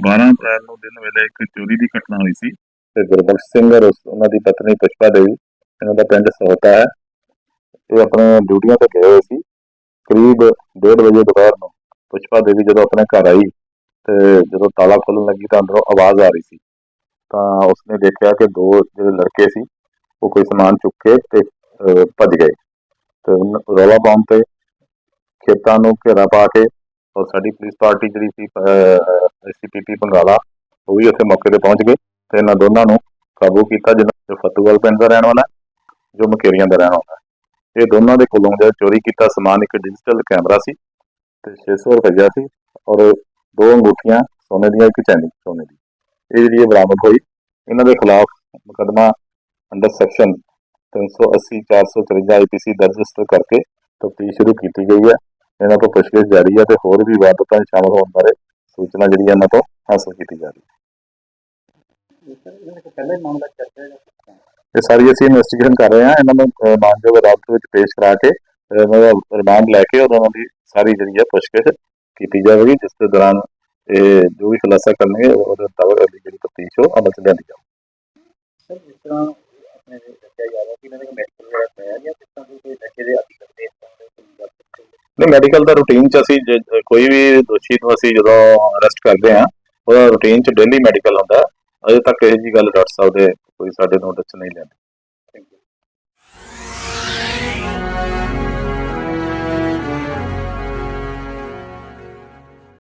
12 ਅਪ੍ਰੈਲ ਨੂੰ ਦਿਨ ਵੇਲੇ ਇੱਕ ਚੋਰੀ ਦੀ ਘਟਨਾ ਹੋਈ ਸੀ। ਤੇ ਗੁਰਬਖਸ਼ ਸਿੰਘ ਔਰ ਉਸ- ਉਹਨਾਂ ਦੀ ਪਤਨੀ ਪੁਸ਼ਪਾ ਦੇਵੀ ਇਹਨਾਂ ਦਾ ਪਿੰਡ ਸਹੋਤਾ ਹੈ। ਇਹ ਆਪਣੇ ਡਿਊਟੀਆਂ ਤੇ ਗਏ ਹੋਏ ਸੀ। ਕਰੀਬ 1:30 ਵਜੇ ਦੁਪਹਿਰ ਨੂੰ ਪੁਸ਼ਪਾ ਦੇਵੀ ਜਦੋਂ ਆਪਣੇ ਘਰ ਆਈ ਤੇ ਜਦੋਂ ਤਾਲਾ ਖੋਲਣ ਲੱਗੀ ਤਾਂ ਅੰਦਰੋਂ ਆਵਾਜ਼ ਆ ਰਹੀ ਸੀ। ਤਾਂ ਉਸਨੇ ਦੇਖਿਆ ਕਿ ਦੋ ਜਿਹੜੇ ਲੜਕੇ ਸੀ ਉਹ ਕੋਈ ਸਮਾਨ ਚੁੱਕ ਕੇ ਤੇ ਅਹ, ਭੱਜ ਗਏ। ਤੇ ਉਹਨਾਂ- ਰੌਲਾ ਪਾਉਣ ਤੇ ਖੇਤਾਂ ਨੂੰ ਘੇਰਾ ਪਾ ਕੇ ਔਰ ਸਾਡੀ ਪੁਲਿਸ ਪਾਰਟੀ ਜਿਹੜੀ ਸੀ ਐਸਸੀਪੀਪੀ ਬੰਗਾਲਾ ਉਹ ਵੀ ਉੱਥੇ ਮੌਕੇ ਤੇ ਪਹੁੰਚ ਗਏ ਤੇ ਇਹਨਾਂ ਦੋਨਾਂ ਨੂੰ ਕਾਬੂ ਕੀਤਾ ਜਿਹਨਾਂ ਜੋ ਫਤੂਵਾਲ ਪਿੰਡ ਦਾ ਰਹਿਣ ਵਾਲਾ ਜੋ ਮਕੇਰੀਆਂ ਦਾ ਰਹਿਣ ਵਾਲਾ ਇਹ ਦੋਨਾਂ ਦੇ ਕੋਲੋਂ ਜਿਹੜਾ ਚੋਰੀ ਕੀਤਾ ਸਮਾਨ, ਇੱਕ ਡਿਜੀਟਲ ਕੈਮਰਾ ਸੀ ਤੇ 600 ਰੁਪਇਆ ਸੀ ਔਰ ਦੋ ਅੰਗੂਠੀਆਂ, ਸੋਨੇ ਦੀਆਂ, ਇੱਕ ਚੈਨੀ ਸੋਨੇ ਦੀ। ਇਹ ਜਿਹੜੀ ਇਹ ਬਰਾਮਦ ਹੋਈ, ਇਹਨਾਂ ਦੇ ਖਿਲਾਫ ਮੁਕੱਦਮਾ ਅੰਡਰ ਸੈਕਸ਼ਨ 380 454 ਆਈਪੀਸੀ ਦਰਜ ਰਜਿਸਟਰ ਕਰਕੇ ਤਫਤੀਸ਼ ਸ਼ੁਰੂ ਕੀਤੀ ਗਈ ਹੈ। ਇਹਨਾਂ ਤੋਂ ਪੁੱਛਗਿੱਛ ਜਾਰੀ ਹੈ ਤੇ ਹੋਰ ਵੀ ਵਾਰਦਾਤਾਂ 'ਚ ਸ਼ਾਮਲ ਹੋਣ ਬਾਰੇ ਸੂਚਨਾ ਜਿਹੜੀ ਹੈ ਇਹਨਾਂ ਤੋਂ ਹਾਸਲ ਕੀਤੀ ਜਾ ਰਹੀ ਹੈ। ਪਹਿਲਾਂ ਮਾਮਲਾ ਚਰਚਾ ਹੈ ਇਹ ਸਾਰੀ ਅਸੀਂ ਇਨਵੈਸਟੀਗੇਸ਼ਨ ਕਰ ਰਹੇ ਹਾਂ। ਇਹਨਾਂ ਨੂੰ ਮਾਨਯੋਗ ਅਦਾਲਤ ਵਿੱਚ ਪੇਸ਼ ਕਰਾ ਕੇ ਅਹ, ਦਾ ਰਿਮਾਂਡ ਲੈ ਕੇ ਉਹਨਾਂ ਦੀ ਸਾਰੀ ਜਿਹੜੀ ਹੈ ਪੁੱਛਗਿੱਛ ਕੀਤੀ ਜਾਵੇਗੀ ਜਿਸ ਦੇ ਦੌਰਾਨ ਇਹ ਜੋ ਵੀ ਖੁਲਾਸਾ ਕਰਨਗੇ ਉਹਦੇ ਮੁਤਾਬਕ ਅਗਲੀ ਜਿਹੜੀ ਤਫਤੀਸ਼ ਉਹ ਅਮਲ 'ਚ ਲਿਆਂਦੀ ਜਾਵੇਗੀ। ਸਰ ਜਿਸ ਤਰ੍ਹਾਂ ਨਹੀਂ। ਮੈਡੀਕਲ ਦਾ ਰੂਟੀਨ 'ਚ ਅਸੀਂ ਜੇ- ਕੋਈ ਵੀ ਦੋਸ਼ੀ ਨੂੰ ਅਸੀਂ ਜਦੋਂ ਅਰੈਸਟ ਕਰਦੇ ਹਾਂ, ਉਹਦਾ ਰੂਟੀਨ 'ਚ ਡੇਲੀ ਮੈਡੀਕਲ ਹੁੰਦਾ ਅਜੇ ਤੱਕ ਇਹ ਜੀ ਗੱਲ ਡਾਕਟਰ ਸਾਹਿਬ ਦੇ ਕੋਈ ਸਾਡੇ ਨੋਟਿਸ 'ਚ ਨਹੀਂ ਲੈਂਦੇ